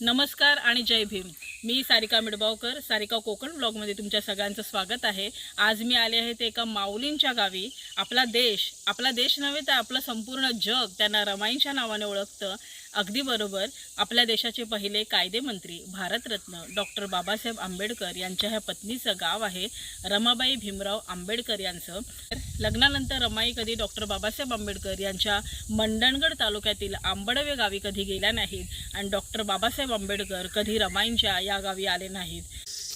नमस्कार आणि जय भीम. मी सारिका मिडबावकर सारिका कोकण ब्लॉगमध्ये तुमच्या सगळ्यांचं स्वागत आहे. आज मी आले आहे ते एका माऊलींच्या गावी. आपला देश आपला देश नव्हे तर आपलं संपूर्ण जग त्यांना रमाईंच्या नावाने ओळखतं. अगदी बरोबर. आपल्या देशाचे पहिले कायदेमंत्री भारतरत्न डॉक्टर बाबासाहेब आंबेडकर यांच्या ह्या पत्नीचं गाव आहे रमाबाई भीमराव आंबेडकर यांचं. लग्नानंतर रमाई कधी डॉक्टर बाबासाहेब आंबेडकर यांच्या मंडणगड तालुक्यातील आंबडवे गावी कधी गेल्या नाहीत आणि डॉक्टर बाबासाहेब आंबेडकर कधी रमाईंच्या या गावी आले नाहीत.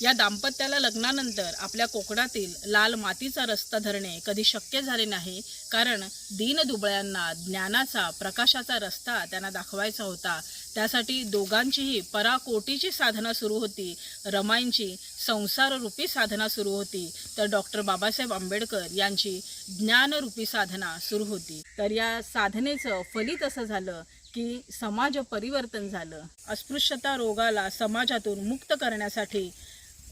या दाम्पत्याला लग्नानंतर आपल्या कोकणातील लाल मातीचा रस्ता धरणे कधी शक्य झाले नाही कारण दीनदुबळ्यांना ज्ञानाचा प्रकाशाचा रस्ता त्यांना दाखवायचा होता. त्यासाठी दोघांचीही पराकोटीची साधना सुरू होती. रमाईंची संसाररूपी साधना सुरू होती. तर डॉक्टर बाबासाहेब आंबेडकर यांची ज्ञानरूपी साधना सुरू होती. तर या साधनेचं फलित असं झालं की समाज परिवर्तन झालं. अस्पृश्यता रोगाला समाजातून मुक्त करण्यासाठी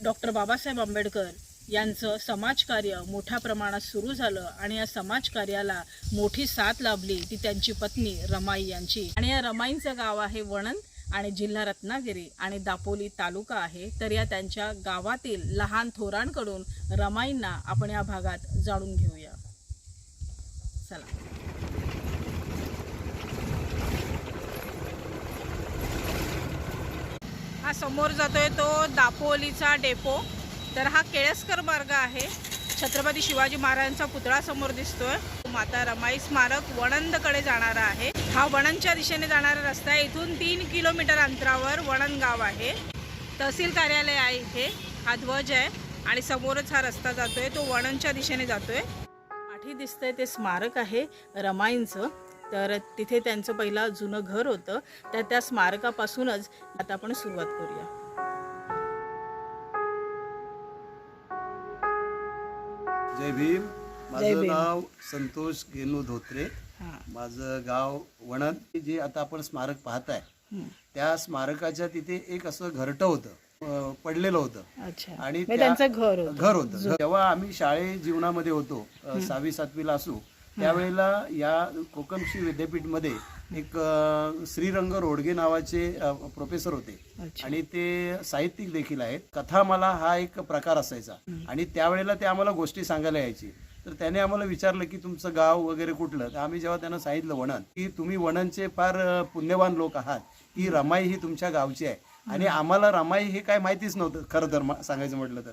डॉक्टर बाबासाहेब आंबेडकर यांचं समाजकार्य मोठ्या प्रमाणात सुरू झालं आणि या समाजकार्याला मोठी साथ लाभली ती त्यांची पत्नी रमाई यांची. आणि या रमाईंचं गाव आहे वणंद आणि जिल्हा रत्नागिरी आणि दापोली तालुका आहे. तर या त्यांच्या गावातील लहान थोरांकडून रमाईंना आपण या भागात जाणून घेऊया. चला. हा समोर जातोय तो दापोलीचा डेपो. तर हा केळसकर मार्ग आहे. छत्रपती शिवाजी महाराजांचा पुतळा समोर दिसतोय. माता रमाई स्मारक वणंदकडे जाणारा आहे. हा वणंदच्या दिशेने जाणारा रस्ता आहे. इथून तीन किलोमीटर अंतरावर वणंद गाव आहे. तहसील कार्यालय आहे इथे. हा ध्वज आहे आणि समोरच हा रस्ता जातोय. तो वणंदच्या दिशेने जातोय. पाठी दिसतंय ते स्मारक आहे रमाईंचं. तर तिथे त्यांचं पहिलं जुनं घर होतं. तर त्या स्मारकापासूनच आता आपण सुरुवात करूया. जय भीम. माझं. नाव संतोष गेनू धोत्रे. माझं गाव वणद. जे आता आपण स्मारक पाहताय त्या स्मारकाच्या तिथे एक असं घरटं होतं. पडलेलं होतं. अच्छा. आणि म्हणजे त्या- त्यांचं घर होतं. घर होतं. तेव्हा आम्ही शाळे जीवनामध्ये होतो सहावी सातवीला असू त्यावेळेला या कोकमशी विद्यापीठमध्ये एक श्रीरंग रोडगे नावाचे प्रोफेसर होते. आणि ते साहित्यिक देखील आहेत. कथामाला हा एक प्रकार असायचा. आणि त्यावेळेला ते आम्हाला गोष्टी सांगायला यायची. तर त्याने आम्हाला विचारलं की तुमचं गाव वगैरे कुठलं? तर आम्ही जेव्हा त्यांना सांगितलं वणन की तुम्ही वणनचे फार पुण्यवान लोक आहात की रमाई ही तुमच्या गावची आहे. आणि आम्हाला रमाई हे काय माहितीच नव्हतं खरं तर सांगायचं म्हटलं तर.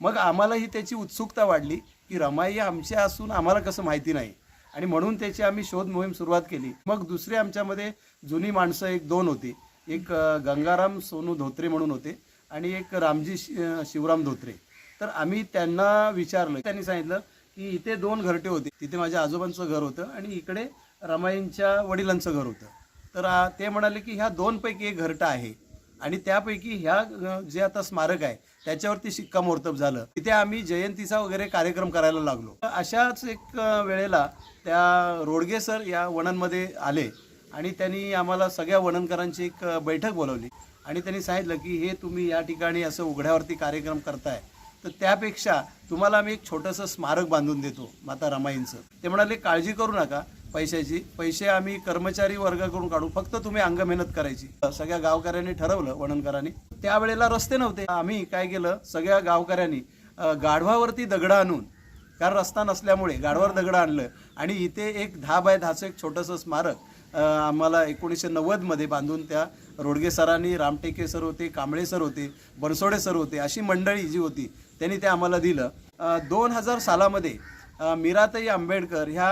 मग आम्हालाही त्याची उत्सुकता वाढली की रमाई आमच्या आमची असून आम्हाला कसं माहिती नाही. आणि म्हणून त्याची आम्ही शोध मोहीम सुरुवात केली. मग दुसरे आमच्यामध्ये जुनी माणसं एक दोन होती. एक गंगाराम सोनू धोत्रे म्हणून होते आणि एक रामजी शि- शिवराम धोत्रे. तर आम्ही त्यांना विचारलं. त्यांनी सांगितलं की इथे दोन घरटे होते. तिथे माझ्या आजोबांचं घर होतं आणि इकडे रमाईंच्या वडिलांचं घर होतं. तर ते म्हणाले की ह्या दोनपैकी एक घरटं आहे. आणि त्यापैकी ह्या जे आता स्मारक आहे त्याच्यावरती शिक्कामोर्तब झालं. तिथे आम्ही जयंतीचा वगैरे कार्यक्रम करायला लागलो. अशाच एक वेळेला त्या रोडगे सर या वणनमध्ये आले आणि त्यांनी आम्हाला सगळ्या वणनकरांची एक बैठक बोलवली आणि त्यांनी सांगितलं की हे तुम्ही या ठिकाणी असं उघड्यावरती कार्यक्रम करताय. तर त्यापेक्षा तुम्हाला आम्ही एक छोटंसं स्मारक बांधून देतो माता रमाईंचं. ते म्हणाले काळजी करू नका पैशाची. पैसे आम्ही कर्मचारी वर्गाकडून काढू. फक्त तुम्ही अंग मेहनत करायची. सगळ्या गावकऱ्यांनी ठरवलं वणनकरांनी त्यावेळेला रस्ते नव्हते. आम्ही काय केलं सगळ्या गावकऱ्यांनी गाढवावरती दगडं आणून कारण रस्ता नसल्यामुळे गाढवावर दगडं आणलं. आणि इथे एक दहा बाय दहाचं एक छोटंसं स्मारक आम्हाला एकोणीसशे नव्वदमध्ये बांधून त्या रोडगे सरांनी रामटेके सर होते कांबळे सर होते बनसोडे सर होते अशी मंडळी जी होती त्यांनी ते आम्हाला दिलं. दोन हजार सालामध्ये अ, मीराताई आंबेडकर ह्या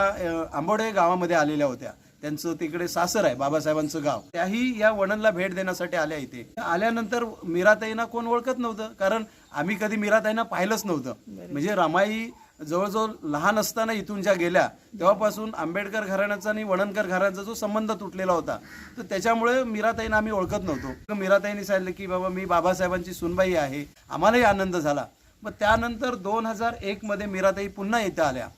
आंबोडे गावामध्ये आलेल्या होत्या. त्यांचं तिकडे सासर आहे बाबासाहेबांचं गाव. त्याही या वणनला भेट देण्यासाठी आल्या इथे. आल्यानंतर मीराताईंना कोण ओळखत नव्हतं कारण आम्ही कधी मीराताईंना पाहिलंच नव्हतं. म्हणजे रमाई जवळजवळ लहान असताना इथून ज्या गेल्या तेव्हापासून आंबेडकर घराण्याचा आणि वणनकर घराण्याचा जो संबंध तुटलेला होता तर त्याच्यामुळे मीराताईंना आम्ही ओळखत नव्हतो. मीराताईंनी सांगितलं की बाबा मी बाबासाहेबांची सुनबाई आहे. आम्हालाही आनंद झाला. मग त्यानंतर दोन हजार एकमध्ये मीराताई पुन्हा इथं आल्या.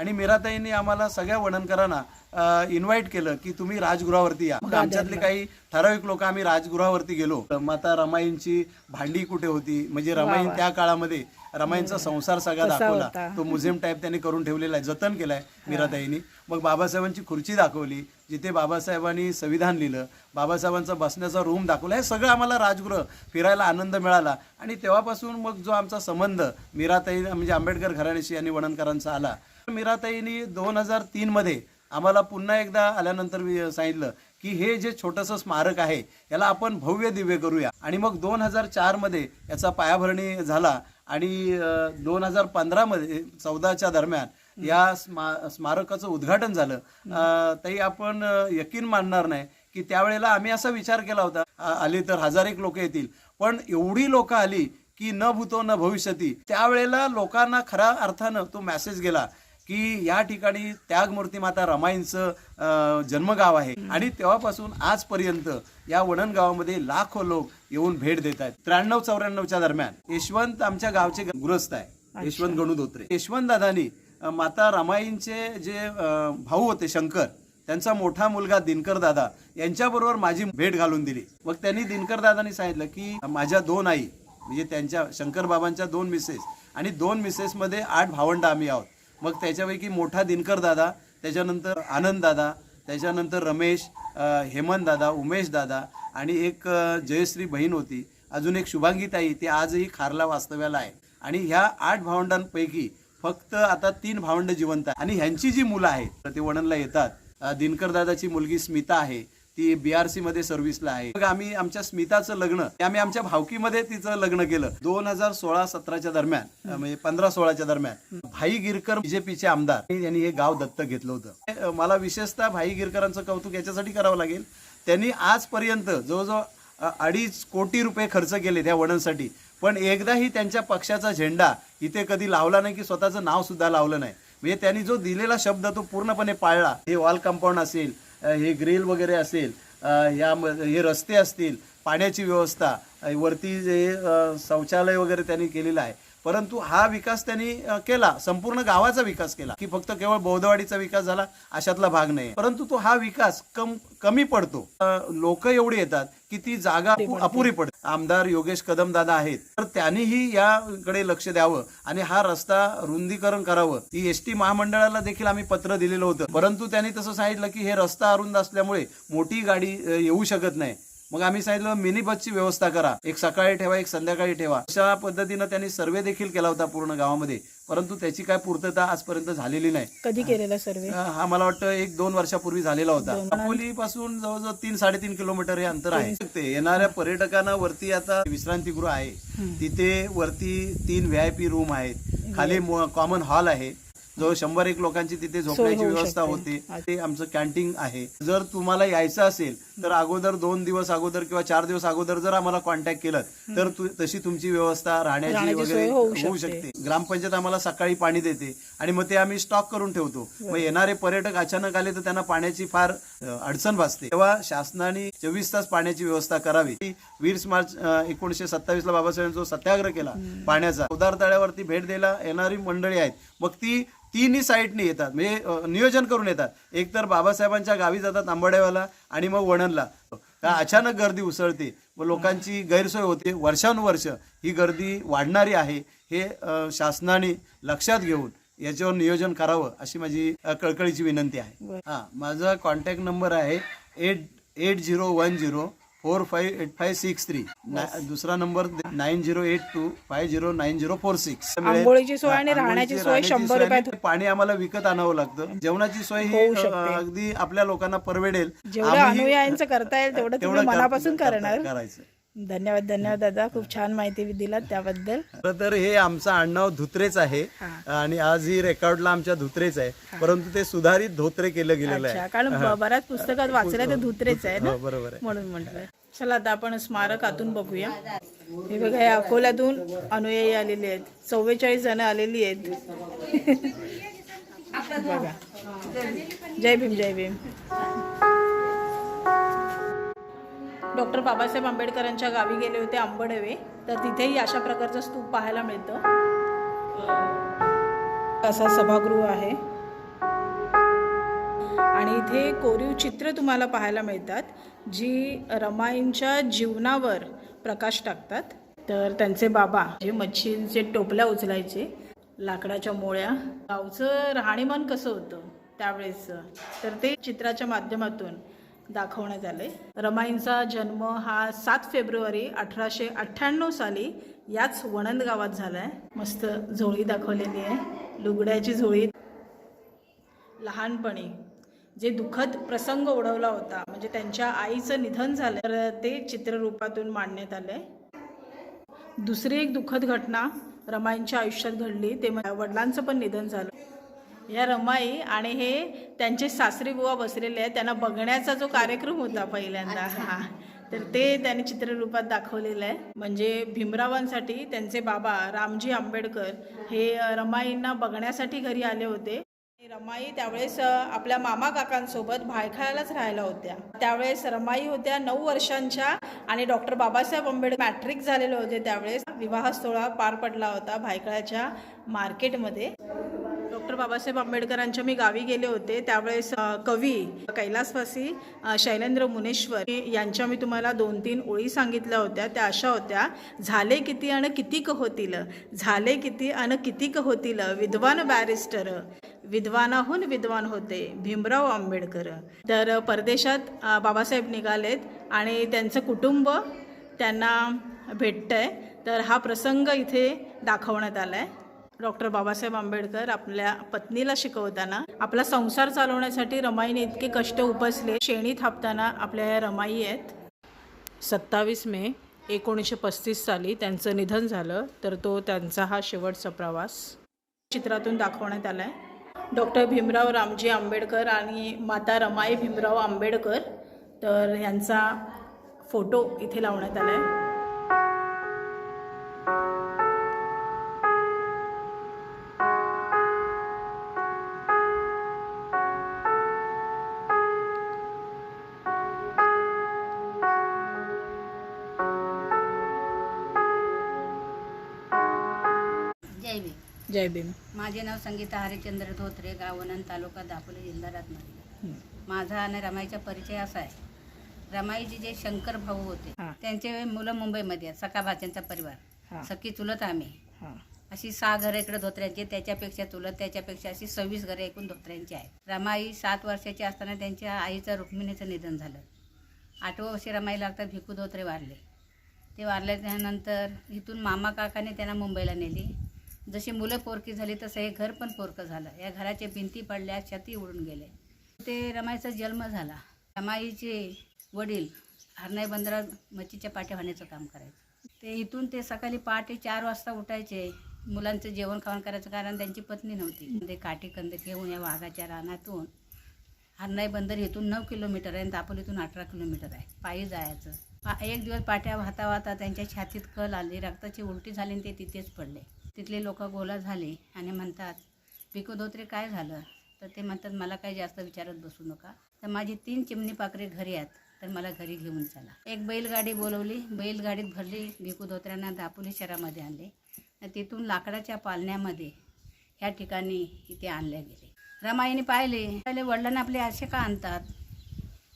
आणि मीराताईंनी आम्हाला सगळ्या वणनकरांना इन्व्हाइट केलं की तुम्ही राजगृहावरती या. मग आमच्यातले काही ठराविक लोक आम्ही राजगृहावरती गेलो. माता रमाईंची भांडी कुठे होती? म्हणजे रमाईन त्या काळामध्ये रमाईंचा संसार सगळा दाखवला. तो म्युझियम टाईप त्यांनी करून ठेवलेला आहे जतन केलाय मीराताईंनी. मग बाबासाहेबांची खुर्ची दाखवली जिथे बाबासाहेबांनी संविधान लिहिलं बाबासाहेबांचा बसण्याचा रूम दाखवला. हे सगळं आम्हाला राजगृह फिरायला आनंद मिळाला. आणि तेव्हापासून मग जो आमचा संबंध मीराताई म्हणजे आंबेडकर घराण्याशी आणि वणनकरांचा आला मीराताईनी दोन हजार तीनमध्ये आम्हाला पुन्हा एकदा आल्यानंतर सांगितलं की हे जे छोटंसं स्मारक आहे याला आपण भव्य दिव्य करूया. आणि मग दोन हजार चारमध्ये याचा पायाभरणी झाला आणि दोन हजार पंधरामध्ये चौदाच्या दरम्यान या स्मा स्मारकाचं उद्घाटन झालं. तरी ताई आपण यकीन मानणार नाही की त्यावेळेला आम्ही असा विचार केला होता. आली तर हजार एक लोक येतील. पण एवढी लोक आली की न भूतो न भविष्यती. त्यावेळेला लोकांना खऱ्या अर्थानं तो मॅसेज गेला की या ठिकाणी त्यागमूर्ती माता रमाईंचं जन्मगाव आहे. आणि तेव्हापासून आजपर्यंत या वणन गावामध्ये लाखो लोक येऊन भेट देत आहेत. त्र्याण्णव चौऱ्याण्णवच्या दरम्यान यशवंत आमच्या गावचे गृहस्थ आहे. यशवंत गणू धोत्रे यशवंत दादानी माता रमाईंचे जे भाऊ होते शंकर त्यांचा मोठा मुलगा दिनकर दादा यांच्याबरोबर माझी भेट घालून दिली. मग त्यांनी दिनकर दादानी सांगितलं की माझ्या दोन आई म्हणजे त्यांच्या शंकर बाबांच्या दोन मिसेस आणि दोन मिसेसमध्ये आठ भावंड आम्ही आहोत. मग त्याच्यापैकी मोठा दिनकर दादा त्याच्यानंतर आनंद दादा त्याच्यानंतर रमेश हेमंत दादा उमेश दादा आणि एक जयश्री बहीण होती. अजून एक शुभांगी ताई ती आजही खारला वास्तव्याला आहे. आणि ह्या आठ भावंडांपैकी फक्त आता तीन भावंड जिवंत आहे आणि ह्यांची जी मुलं आहेत ते वडणला येतात. दिनकर दादाची मुलगी स्मिता आहे. ती बीआरसी मध्ये सर्व्हिसला आहे. मग आम्ही आमच्या स्मिताचं लग्न आम्ही आमच्या भावकीमध्ये तिचं लग्न केलं. दोन हजार सोळा सतराच्या दरम्यान म्हणजे पंधरा सोळाच्या दरम्यान भाई गिरकर बीजेपीचे आमदार. यांनी हे गाव दत्तक घेतलं होतं. मला विशेषतः भाई गिरकरांचं कौतुक याच्यासाठी करावं लागेल. त्यांनी आजपर्यंत जवळजवळ अडीच कोटी रुपये खर्च केले त्या वडणसाठी पण एकदाही त्यांच्या पक्षाचा झेंडा इथे कधी लावला नाही की स्वतःचं नाव सुद्धा लावलं नाही. म्हणजे त्यांनी जो दिलेला शब्द तो पूर्णपणे पाळला. हे वॉल कंपाऊंड असेल हे ग्रिल वगैरे असेल या हे रस्ते असतील पाण्याची व्यवस्था वरती जे शौचालय वगैरे त्यांनी केलेलं आहे. परंतु हा विकास त्यांनी केला संपूर्ण गावाचा विकास केला की फक्त केवळ बौद्धवाडीचा विकास झाला अशातला भाग नाही परंतु तो हा विकास कम कमी पडतो. लोक एवढी येतात की ती जागा अपु- अपुरी पडते. आमदार योगेश कदम दादा आहेत. तर त्यांनीही याकडे लक्ष द्यावं आणि हा रस्ता रुंदीकरण करावं. ही एस टी महामंडळाला देखील आम्ही पत्र दिलेलं होतं. परंतु त्यांनी तसं सांगितलं की हे रस्ता अरुंद असल्यामुळे मोठी गाडी येऊ शकत नाही. मग आम्ही सांगितलं मिनी बसची व्यवस्था करा. एक सकाळी ठेवा एक संध्याकाळी ठेवा. अशा पद्धतीनं त्यांनी सर्वे देखील केला होता पूर्ण गावामध्ये. परंतु त्याची काय पूर्तता आजपर्यंत झालेली नाही. कधी केलेला सर्वे? हा मला वाटतं एक दोन वर्षापूर्वी झालेला होता. अकोली पासून जवळजवळ तीन साडेतीन किलोमीटर हे अंतर आहे. ते येणाऱ्या पर्यटकांना वरती आता विश्रांतीगृह आहे. तिथे वरती तीन व्ही आय पी रूम आहेत. खाली कॉमन हॉल आहे. जवळ शंभर एक लोकांची तिथे झोपण्याची व्यवस्था होते ते आमचं कॅन्टीन आहे. जर तुम्हाला यायचं असेल तर अगोदर दोन दिवस अगोदर किंवा चार दिवस अगोदर जर आम्हाला कॉन्टॅक्ट केलं तर तशी तुमची व्यवस्था राहण्याची वगैरे होऊ शकते. ग्रामपंचायत आम्हाला सकाळी पाणी देते आणि मग ते आम्ही स्टॉक करून ठेवतो. मग येणारे पर्यटक अचानक आले तर त्यांना पाण्याची फार अडचण भासते. तेव्हा शासनाने चोवीस तास पाण्याची व्यवस्था करावी. वीर मार्च एकोणीशे सत्तावीस ला बाबासाहेबांचा जो सत्याग्रह केला पाण्याचा उदार तळ्यावरती भेट द्यायला येणारी मंडळी आहेत. मग ती तिन्ही साईडनी येतात. म्हणजे नियोजन करून येतात. एक तर बाबासाहेबांच्या गावी जातात आंबड्यावाला आणि मग वणनला. का अचानक गर्दी उसळते. व लोकांची गैरसोय होते. वर्षानुवर्ष ही गर्दी वाढणारी आहे. हे शासनाने लक्षात घेऊन याच्यावर नियोजन करावं अशी माझी कळकळीची विनंती आहे. हा माझा कॉन्टॅक्ट नंबर आहे eight eight zero one zero four five eight five six three दुसरा number nine zero eight two five zero nine zero four six सोय आणि राहण्याची सोय शंभर रुपयात पाणी आम्हाला विकत आणावं लागतं. जेवणाची सोय ही अगदी आपल्या लोकांना परवडेल. करता येईल तेवढं मनापासून कर- करणार करायचं. धन्यवाद धन्यवाद दादा. खूप छान माहिती दिलात त्याबद्दल. खरं तर हे आमचं आडनाव धुत्रेच आहे आणि आज ही रेकॉर्डला आमच्या धुत्रेच आहे. परंतु ते सुधारित धोत्रे केलं गेलेलं आहे. कारण बऱ्याच पुस्तकात वाचलं ते धुत्रेच आहे ना? हो, बरोबर म्हणून म्हटलं चला आता आपण स्मारक आतून बघूया. हे बघा हे अकोल्यातून अनुयायी आलेले आहेत. चव्वेचाळीस जण आलेली आहेत. बघा. जय भीम जय भीम. डॉक्टर बाबासाहेब आंबेडकरांच्या गावी गेले होते आंबडवे. तर तिथेही अशा प्रकारचं स्तूप पाहायला मिळतं. असा सभागृह आहे. आणि इथे कोरीव चित्र तुम्हाला पाहायला मिळतात जी रमाईंच्या जीवनावर प्रकाश टाकतात. तर त्यांचे बाबा जे मच्छींचे टोपल्या उचलायचे लाकडाच्या मोळ्या. गावचं राहणीमान कसं होतं त्यावेळेस तर ते चित्राच्या माध्यमातून दाखवण्यात आले रमाईंचा जन्म हा सात फेब्रुवारी अठराशे अठ्ठ्याण्णव साली याच वणंद गावात झाला आहे मस्त झोळी दाखवलेली आहे. लुगड्याची झोळी. लहानपणी जे दुःखद प्रसंग ओढवला होता म्हणजे त्यांच्या आईचं निधन झालं तर ते चित्ररूपातून मांडण्यात आलंय. दुसरी एक दुःखद घटना रमाईंच्या आयुष्यात घडली. ते वडिलांचं पण निधन झालं. या रमाई आणि हे त्यांचे सासरी बुवा बसलेले आहेत. त्यांना बघण्याचा जो कार्यक्रम होता पहिल्यांदा हा. तर ते त्यांनी चित्ररूपात दाखवलेलं आहे. म्हणजे भीमरावांसाठी त्यांचे बाबा रामजी आंबेडकर हे रमाईंना बघण्यासाठी घरी आले होते. रमाई त्यावेळेस आपल्या मामा काकांसोबत भायखळ्यालाच राहायला होत्या. त्यावेळेस रमाई होत्या नऊ वर्षांच्या आणि डॉक्टर बाबासाहेब आंबेडकर मॅट्रिक झालेले होते त्यावेळेस. विवाह सोहळा पार पडला होता भायखळ्याच्या मार्केटमध्ये. डॉक्टर बाबासाहेब आंबेडकरांच्या मी गावी गेले होते. त्यावेळेस कवी कैलासवासी शैलेंद्र मुनेश्वर यांच्या मी तुम्हाला दोन तीन ओळी सांगितल्या होत्या. त्या अशा होत्या झाले किती आणि कितीक होतील? झाले किती आणि कितीक होतील? विद्वान बॅरिस्टर विद्वानाहून विद्वान होते भीमराव आंबेडकर. तर परदेशात बाबासाहेब निघालेत आणि त्यांचं कुटुंब त्यांना भेटतंय. तर हा प्रसंग इथे दाखवण्यात आला आहे डॉक्टर बाबासाहेब आंबेडकर आपल्या पत्नीला शिकवताना आपला संसार चालवण्यासाठी रमाईने इतके कष्ट उपसले शेणी थापताना आपल्या या रमाई आहेत. सत्तावीस मे एकोणीसशे पस्तीस साली त्यांचं निधन झालं तर तो त्यांचा हा शेवटचा प्रवास चित्रातून दाखवण्यात आला आहे डॉक्टर भीमराव रामजी आंबेडकर आणि माता रमाई भीमराव आंबेडकर तर यांचा फोटो इथे लावण्यात आला आहे जय भीम. माझे नाव संगीता हरिचंद्र धोत्रे गावनन तालुका दापोली जिल्हा रत्नागिरी. माझा आणि रमाईचा परिचय असा आहे. रमाईचे जे शंकर भाऊ होते हां. त्यांचे मुलं मुंबईमध्ये आहेत सखा भाच्यांचा परिवार. सखी चुलत आम्ही. हां. अशी सहा घरं इकडे धोत्र्यांची त्याच्यापेक्षा चुलत त्याच्यापेक्षा अशी सव्वीस घरं एकूण धोत्र्यांची आहेत. रमाई सात वर्षाची असताना त्यांच्या आईचं रुक्मिणीचं निधन झालं. आठवं वर्षी रमाई लागतात भिकू धोत्रे वारले. ते वारल्यानंतर इथून मामा काकाने त्यांना मुंबईला नेली. जशी मुलं पोरकी झाली तसं हे घर पण पोरकं झालं. या घराच्या भिंती पडल्या छती उडून गेले. ते रमाईचा जन्म झाला. रमाईचे वडील हरणाई बंदरात मच्छीच्या पाट्या होण्याचं काम करायचं. ते इथून ते सकाळी पहाटे चार वाजता उठायचे. मुलांचं जेवण खावण करायचं कारण त्यांची पत्नी नव्हती. ते काठी कंद घेऊन या वाघाच्या रानातून हरणाई बंदर इथून नऊ किलोमीटर आहे आणि दापोलीतून अठरा किलोमीटर आहे. पायी जायचं. पा- एक दिवस पाट्या वाहता वाहता त्यांच्या छातीत कल आली. रक्ताची उलटी झाली आणि ते तिथेच पडले. तिथले लोक गोला झाले आणि म्हणतात भिकू धोत्रे काय झालं? तर ते म्हणतात मला काही जास्त विचारत बसू नका. तर माझी तीन चिमणी पाकरे घरी आहेत तर मला घरी घेऊन चला. एक बैलगाडी बोलवली. बैलगाडीत भरली. भिकू धोत्र्यांना दापोली शहरामध्ये आणले. तर तिथून लाकडाच्या पालण्यामध्ये ह्या ठिकाणी इथे आणले गेले. रमाईने पाहिले. पहिले वडिलांना आपले असे का आणतात?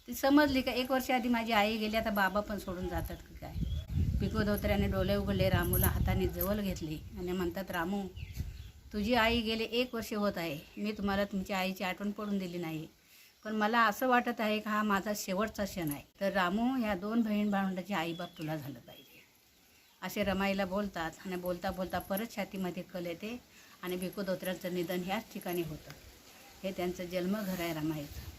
ती समजली का? एक वर्ष आधी माझी आई गेली. आता बाबा पण सोडून जातात. पिको धोत्र्याने डोले उघडले रामूला हाताने जवळ घेतली आणि म्हणतात रामू तुझी आई गेले एक वर्ष होत आहे. मी तुम्हाला तुमच्या आईची आठवण पडून दिली नाही. पण मला असं वाटत आहे का हा माझा शेवटचा क्षण आहे. तर रामू ह्या दोन बहीण भावंडाची आईबाप तुला झालं पाहिजे. असे रमाईला बोलतात आणि बोलता बोलता परत छातीमध्ये कल येते आणि भिको धोत्र्याचं निधन ह्याच ठिकाणी होतं. हे त्यांचं जन्मघर आहे रमाईचं.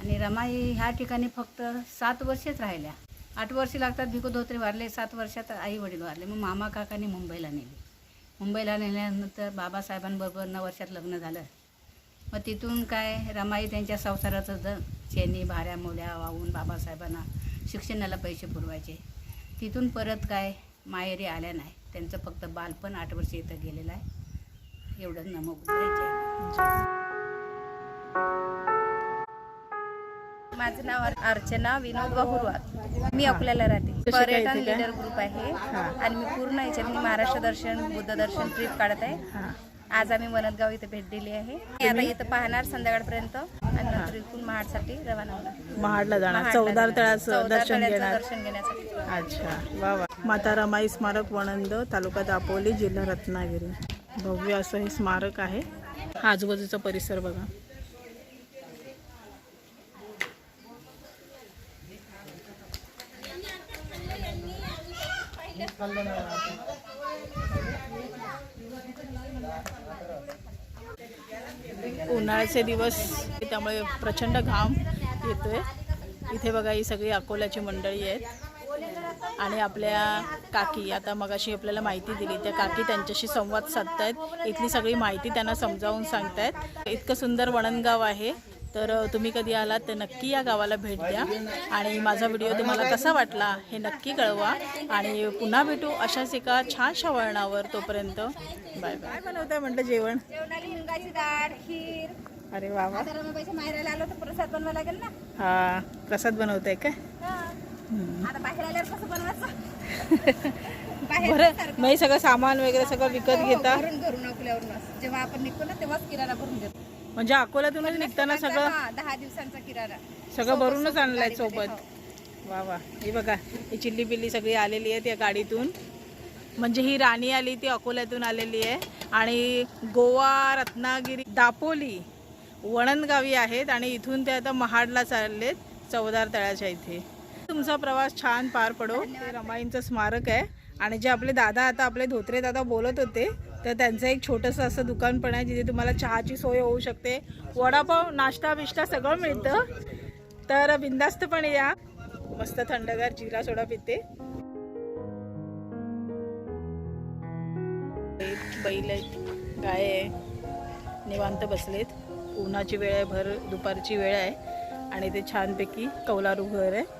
आणि रमाई ह्या ठिकाणी फक्त सात वर्षेच राहिल्या. आठ वर्ष लागतात भिको धोत्रे वारले सात वर्षात आई वडील वारले. मग मामा काकांनी मुंबईला नेली. मुंबईला नेल्यानंतर बाबासाहेबांबरोबर नऊ वर्षात लग्न झालं. मग तिथून काय रमाई त्यांच्या संसाराचं द शेणी भाऱ्या मुल्या वाहून बाबासाहेबांना शिक्षणाला पैसे पुरवायचे. तिथून परत काय माहेरी आल्या नाही. त्यांचं फक्त बालपण आठ वर्ष इथं गेलेलं आहे. एवढं नमक माझं नाव अर- अर्चना विनोद बहुरवाद मी अकोल्याला राहते. पर्यटन? लीडर ग्रुप आहे. आणि मी पूर्ण याच्यात मी महाराष्ट्र दर्शन बुद्ध दर्शन ट्रिप काढत आहे. आज आम्ही वनदगाव इथे भेट दिली आहे. मी आता इथं पाहणार संध्याकाळपर्यंत आणि नंतर इथून महाडसाठी रवाना होणार. महाडला जाणार. चौदार. तळाचं दर्शन दर्शन घेण्यासाठी. अच्छा. वा वा. माता रमाई स्मारक वणंद तालुका दापोली जिल्हा रत्नागिरी. भव्य असं हे स्मारक आहे. आजूबाजूचा परिसर बघा. उन्हाळ्याचे दिवस त्यामुळे प्रचंड घाम येतोय. इथे बघा ही सगळी अकोल्याची मंडळी आहेत. आणि आपल्या काकी आता मगाशी आपल्याला माहिती दिली त्या काकी त्यांच्याशी संवाद साधतायत. इथली सगळी माहिती त्यांना समजावून सांगतायत. इतकं सुंदर वणनगाव आहे. तर तुम्ही कधी आलात तर नक्की या गावाला भेट द्या. आणि माझा व्हिडिओ तुम्हाला कसा वाटला हे नक्की कळवा. आणि पुन्हा भेटू अशाच एका छानशा वळणावर तोपर्यंत. Bye bye. बनवताय म्हटलं जेवण? जेवणाली मुंगाची डाळ खीर. अरे वा आलो तर प्रसाद बनवा लागेल ना. हा प्रसाद बनवताय काय? हा. हम्म. आता बाहेर आल्यावर कसं बनवायचं? बाहेर बरं मग हे सगळं सामान वगैरे सगळं विकत घेता? भरून भरून आपल्यावरून. जेव्हा आपण निघतो ना तेव्हाच किराणा भरून घेतो म्हणजे अकोल्यातूनच निघताना सगळं हा, दहा दिवसांचा किराणा. सगळं भरूनच आणलंय गाडीमध्ये, सोबत. वा वा. हे बघा ही चिल्ली पिल्ली सगळी आलेली आहे त्या गाडीतून. म्हणजे ही राणी आली ती अकोल्यातून आलेली आहे. आणि गोवा रत्नागिरी दापोली वणनगावी आहेत आणि इथून ते आता महाडला चाललेत चौदार तळ्याच्या इथे. तुमचा प्रवास छान पार पडो. रमाईंचं स्मारक आहे. आणि जे आपले दादा आता आपले धोत्रे दादा बोलत होते तर त्यांचं एक छोटंसं असं दुकान पण आहे जिथे तुम्हाला चहाची सोय होऊ शकते. वडापाव नाश्ता बिष्टा सगळं मिळतं. तर बिंदास्त या. मस्त थंडगार जिरा सोडा पिते. बैल आहेत गाय आहे निवांत बसलेत. उन्हाची वेळ आहे भर दुपारची वेळ आहे. आणि ते छानपैकी कौलारू घर आहे.